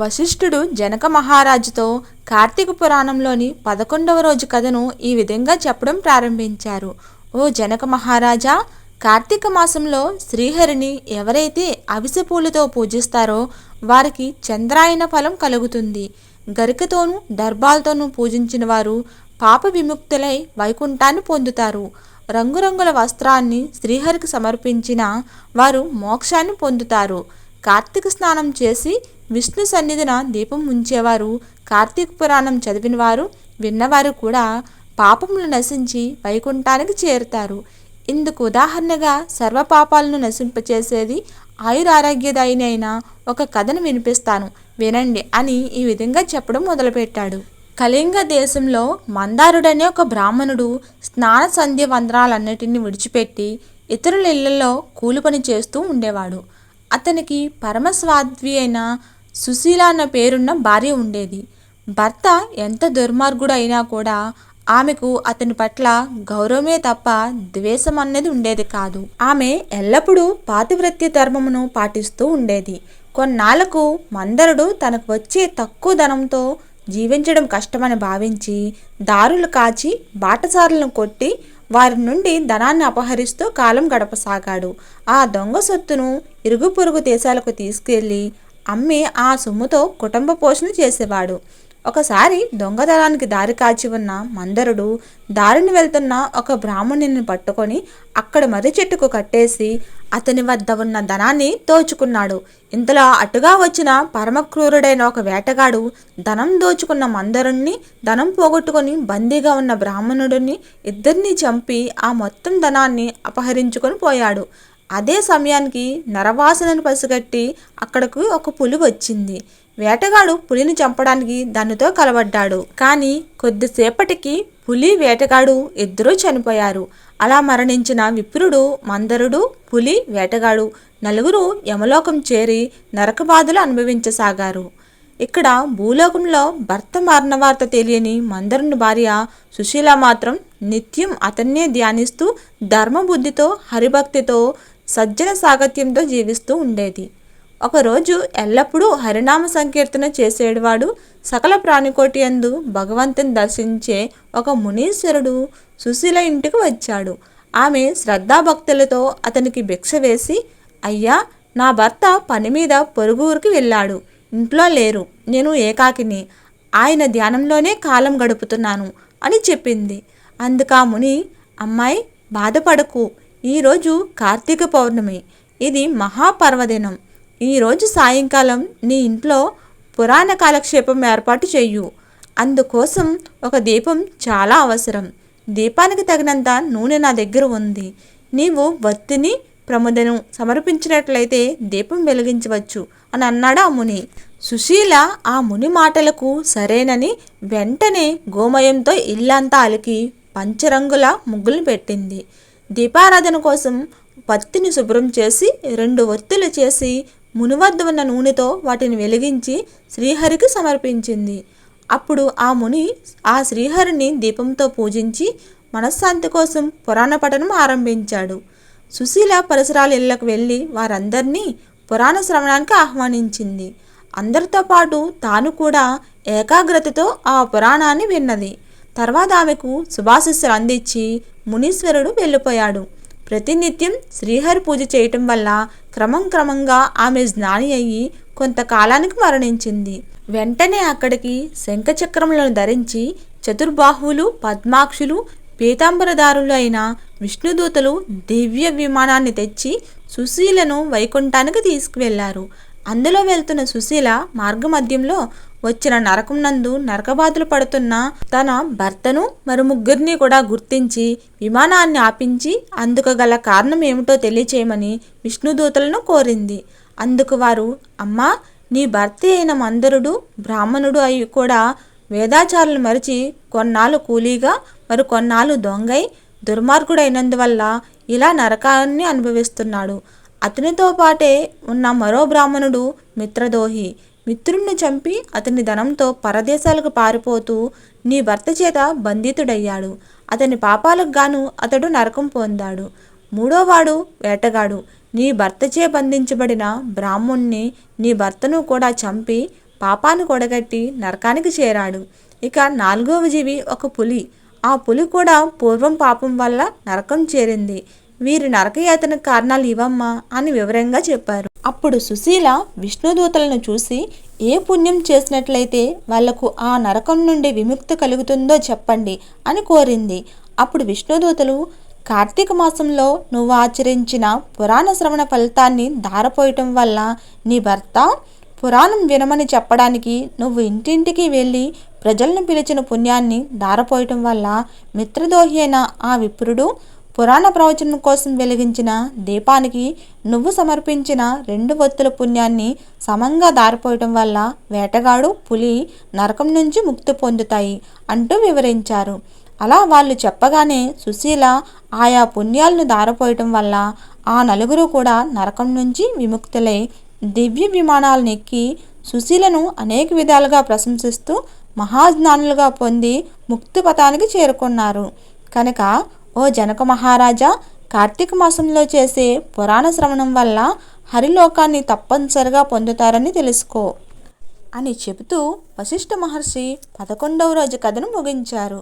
వశిష్ఠుడు జనక మహారాజుతో కార్తీక పురాణంలోని పదకొండవ రోజు కథను ఈ విధంగా చెప్పడం ప్రారంభించారు. ఓ జనక మహారాజా కార్తీక మాసంలో శ్రీహరిని ఎవరైతే అవిసె పూలతో పూజిస్తారో వారికి చంద్రాయన ఫలం కలుగుతుంది. గరికతోనూ దర్భాలతోనూ పూజించిన వారు పాప విముక్తులై వైకుంఠాన్ని పొందుతారు. రంగురంగుల వస్త్రాన్ని శ్రీహరికి సమర్పించిన వారు మోక్షాన్ని పొందుతారు. కార్తీక స్నానం చేసి విష్ణు సన్నిధిన దీపం ఉంచేవారు. కార్తీక పురాణం చదివిన వారు విన్నవారు కూడా పాపములు నశించి వైకుంఠానికి చేరుతారు. ఇందుకు ఉదాహరణగా సర్వ పాపాలను నశింపచేసేది ఆయురారోగ్యదాయిని అయిన ఒక కథను వినిపిస్తాను. వినండి అని ఈ విధంగా చెప్పడం మొదలుపెట్టాడు. కళింగ దేశంలో మందారుడనే ఒక బ్రాహ్మణుడు స్నాన సంధ్య వందనాలన్నిటిని విడిచిపెట్టి ఇతరుల ఇళ్ళలో కూలి పని చేస్తూ ఉండేవాడు. అతనికి పరమస్వాద్వి అయిన సుశీల అన్న పేరున్న భార్య ఉండేది. భర్త ఎంత దుర్మార్గుడు అయినా కూడా ఆమెకు అతని పట్ల గౌరవమే తప్ప ద్వేషం అన్నది ఉండేది కాదు. ఆమె ఎల్లప్పుడూ పాతివ్రత్య ధర్మమును పాటిస్తూ ఉండేది. కొన్నాళ్ళకు మందరుడు తనకు వచ్చే తక్కువ ధనంతో జీవించడం కష్టమని భావించి దారులు కాచి బాటసారులను కొట్టి వారి నుండి ధనాన్ని అపహరిస్తూ కాలం గడపసాగాడు. ఆ దొంగ సొత్తును ఇరుగు పొరుగు దేశాలకు తీసుకెళ్ళి అమ్మి ఆ సొమ్ముతో కుటుంబ పోషణ చేసేవాడు. ఒకసారి దొంగతనానికి దారి కాచి ఉన్న మందరుడు దారిని వెళ్తున్న ఒక బ్రాహ్మణుని పట్టుకొని అక్కడ మర్రి చెట్టుకు కట్టేసి అతని వద్ద ఉన్న ధనాన్ని దోచుకున్నాడు. ఇంతలో అటుగా వచ్చిన పరమక్రూరుడైన ఒక వేటగాడు ధనం దోచుకున్న మందరుణ్ణి ధనం పోగొట్టుకొని బందీగా ఉన్న బ్రాహ్మణుడిని ఇద్దరిని చంపి ఆ మొత్తం ధనాన్ని అపహరించుకొని పోయాడు. అదే సమయానికి నరవాసనను పసిగట్టి అక్కడకు ఒక పులి వచ్చింది. వేటగాడు పులిని చంపడానికి దానితో కలబడ్డాడు. కానీ కొద్దిసేపటికి పులి వేటగాడు ఇద్దరూ చనిపోయారు. అలా మరణించిన విప్రుడు మందరుడు పులి వేటగాడు నలుగురు యమలోకం చేరి నరకబాధలు అనుభవించసాగారు. ఇక్కడ భూలోకంలో భర్త మారిన వార్త తెలియని మందరుని భార్య సుశీల మాత్రం నిత్యం అతన్నే ధ్యానిస్తూ ధర్మబుద్ధితో హరిభక్తితో సజ్జన సాగత్యంతో జీవిస్తూ ఉండేది. ఒకరోజు ఎల్లప్పుడూ హరినామ సంకీర్తన చేసేవాడు సకల ప్రాణికోటి అందు భగవంతుని దర్శించే ఒక మునీశ్వరుడు సుశీల ఇంటికి వచ్చాడు. ఆమె శ్రద్ధాభక్తులతో అతనికి భిక్ష వేసి అయ్యా నా భర్త పని మీద పొరుగు ఊరికి వెళ్ళాడు. ఇంట్లో లేరు. నేను ఏకాకిని. ఆయన ధ్యానంలోనే కాలం గడుపుతున్నాను అని చెప్పింది. అందుక ముని అమ్మాయి బాధపడకు. ఈరోజు కార్తీక పౌర్ణమి. ఇది మహాపర్వదినం. ఈరోజు సాయంకాలం నీ ఇంట్లో పురాణ కాలక్షేపం ఏర్పాటు చెయ్యు అందుకోసం ఒక దీపం చాలా అవసరం. దీపానికి తగినంత నూనె నా దగ్గర ఉంది. నీవు వత్తిని ప్రముదను సమర్పించినట్లయితే దీపం వెలిగించవచ్చు అని అన్నాడు ఆ ముని. సుశీల ఆ ముని మాటలకు సరేనని వెంటనే గోమయంతో ఇల్లంతా అలికి పంచరంగుల ముగ్గులు పెట్టింది. దీపారాధన కోసం పత్తిని శుభ్రం చేసి రెండు ఒత్తులు చేసి మునివద్ద ఉన్న నూనెతో వాటిని వెలిగించి శ్రీహరికి సమర్పించింది. అప్పుడు ఆ ముని ఆ శ్రీహరిని దీపంతో పూజించి మనశ్శాంతి కోసం పురాణ పఠనం ఆరంభించాడు. సుశీల పరిసరాల ఇళ్ళకు వెళ్ళి వారందరినీ పురాణ శ్రవణానికి ఆహ్వానించింది. అందరితో పాటు తాను కూడా ఏకాగ్రతతో ఆ పురాణాన్ని విన్నది. తర్వాత ఆమెకు శుభాశిస్సులు అందించి మునీశ్వరుడు వెళ్ళిపోయాడు. ప్రతినిత్యం శ్రీహరి పూజ చేయటం వల్ల క్రమం క్రమంగా ఆమె జ్ఞాని అయ్యి కొంతకాలానికి మరణించింది. వెంటనే అక్కడికి శంఖచక్రములను ధరించి చతుర్బాహువులు పద్మాక్షులు పీతాంబరదారులు అయిన విష్ణుదూతలు దివ్య విమానాన్ని తెచ్చి సుశీలను వైకుంఠానికి తీసుకువెళ్ళారు. అందులో వెళ్తున్న సుశీల మార్గమధ్యంలో వచ్చిన నరకం నందు నరకబాధలు పడుతున్న తన భర్తను మరి ముగ్గురిని కూడా గుర్తించి విమానాన్ని ఆపించి అందుకు గల కారణం ఏమిటో తెలియచేయమని విష్ణుదూతలను కోరింది. అందుకు వారు అమ్మా నీ భర్త అయిన మందరుడు బ్రాహ్మణుడు అయి కూడా వేదాచారులు మరిచి కొన్నాళ్ళు కూలీగా మరి కొన్నాళ్ళు దొంగై దుర్మార్గుడైనందువల్ల ఇలా నరకాన్ని అనుభవిస్తున్నాడు. అతనితో పాటే ఉన్న మరో బ్రాహ్మణుడు మిత్రదోహి మిత్రుణ్ణి చంపి అతని ధనంతో పరదేశాలకు పారిపోతూ నీ భర్త చేత బంధితుడయ్యాడు. అతని పాపాలకు గాను అతడు నరకం పొందాడు. మూడోవాడు వేటగాడు. నీ భర్తచే బంధించబడిన బ్రాహ్మణ్ణి నీ భర్తను కూడా చంపి పాపాన్ని కొడగట్టి నరకానికి చేరాడు. ఇక నాలుగవ జీవి ఒక పులి. ఆ పులి కూడా పూర్వం పాపం వల్ల నరకం చేరింది. వీరి నరకయాతనకు కారణాలు ఇవమ్మా అని వివరంగా చెప్పారు. అప్పుడు సుశీల విష్ణుదూతలను చూసి ఏ పుణ్యం చేసినట్లయితే వాళ్ళకు ఆ నరకం నుండి విముక్తి కలుగుతుందో చెప్పండి అని కోరింది. అప్పుడు విష్ణుదూతలు కార్తీక మాసంలో నువ్వు ఆచరించిన పురాణ శ్రవణ ఫలితాన్ని ధారపోయటం వల్ల నీ భర్త పురాణం వినమని చెప్పడానికి నువ్వు ఇంటింటికి వెళ్ళి ప్రజలను పిలిచిన పుణ్యాన్ని ధారపోయటం వల్ల మిత్రదోహి అయిన ఆ విప్రుడు పురాణ ప్రవచనం కోసం వెలిగించిన దీపానికి నువ్వు సమర్పించిన రెండు వత్తుల పుణ్యాన్ని సమంగా దారిపోయటం వల్ల వేటగాడు పులి నరకం నుంచి ముక్తి పొందుతాయి అంటూ వివరించారు. అలా వాళ్ళు చెప్పగానే సుశీల ఆయా పుణ్యాలను దారపోయటం వల్ల ఆ నలుగురు కూడా నరకం నుంచి విముక్తులై దివ్య విమానాలను ఎక్కి సుశీలను అనేక విధాలుగా ప్రశంసిస్తూ మహాజ్ఞానులుగా పొంది ముక్తి పథానికి చేరుకున్నారు. కనుక ఓ జనక మహారాజా కార్తీక మాసంలో చేసే పురాణ శ్రవణం వల్ల హరిలోకాన్ని తప్పనిసరిగా పొందుతారని తెలుసుకో అని చెబుతూ వశిష్ఠ మహర్షి పదకొండవ రోజు కథను ముగించారు.